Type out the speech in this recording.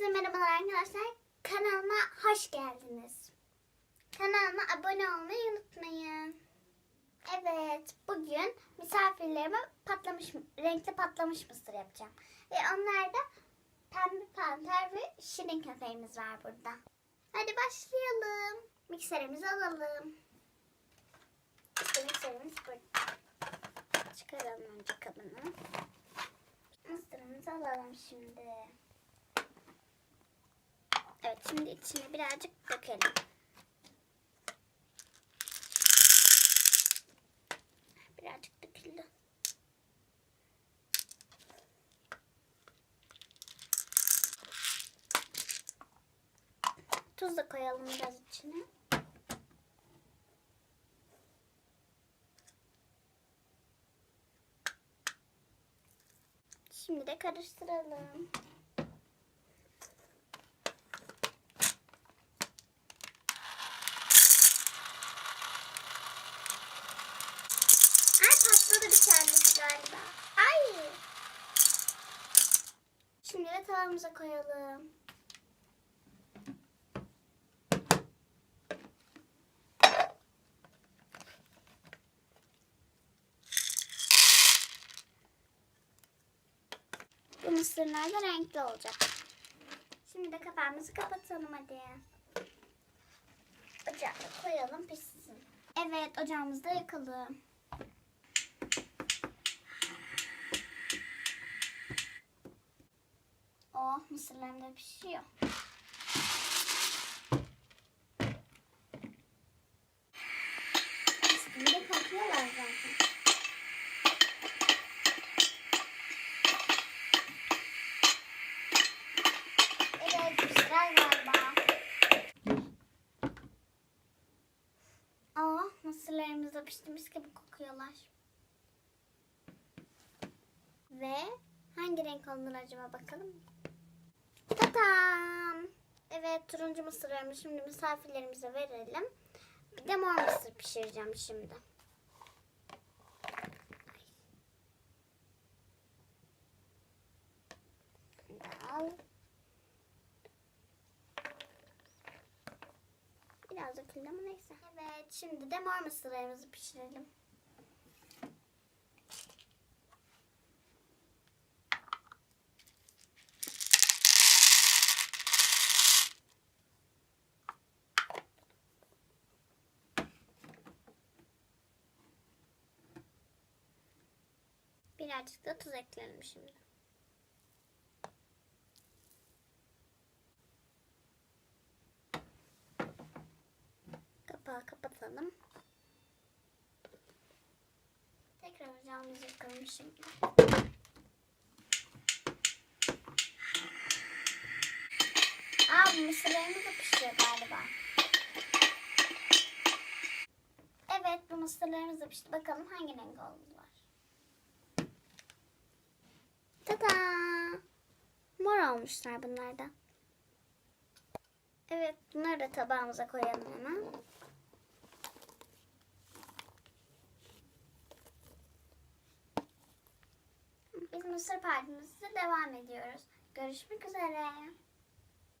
Herkese merhabalar arkadaşlar. Kanalıma hoş geldiniz. Kanalıma abone olmayı unutmayın. Evet, bugün misafirlerime patlamış, renkli patlamış mısır yapacağım. Ve onlarda pembe panter ve şirin köpeğimiz var burada. Hadi başlayalım. Mikserimizi alalım. İşte mikserimiz burada. Çıkaralım önce kabını. Mısırımızı alalım şimdi. Evet şimdi içine birazcık dökelim. Birazcık döküldü. Tuz da koyalım biraz içine. Şimdi de karıştıralım. Ay patladı bir tanesi galiba. Ay. Şimdi de tavamıza koyalım. Bu mısırlar da renkli olacak. Şimdi de kapağımızı kapatalım hadi. Ocağa koyalım pişsin. Evet ocağımız da yakalı. Oh mısırlarım da pişiyor. Üstünde kokuyorlar zaten. Evet pişirer galiba. Aa mısırlarımız da pişti mis gibi kokuyorlar. Ve hangi renk oldular acaba bakalım. Turuncu mısırlarımı şimdi misafirlerimize verelim. Bir de mor mısır pişireceğim şimdi. Al. Biraz döküldü ama neyse. Evet şimdi de mor mısırlarımızı pişirelim. Birazcık da tuz ekleyelim şimdi. Kapağı kapatalım. Tekrar ocağımızı yakalım şimdi. Aa bu mısırlarımız da pişiyor galiba. Evet bu mısırlarımız da pişti. Bakalım hangi renk oldular. Mor olmuşlar bunlar da. Evet bunları da tabağımıza koyalım hemen. Biz mısır partimizde devam ediyoruz. Görüşmek üzere.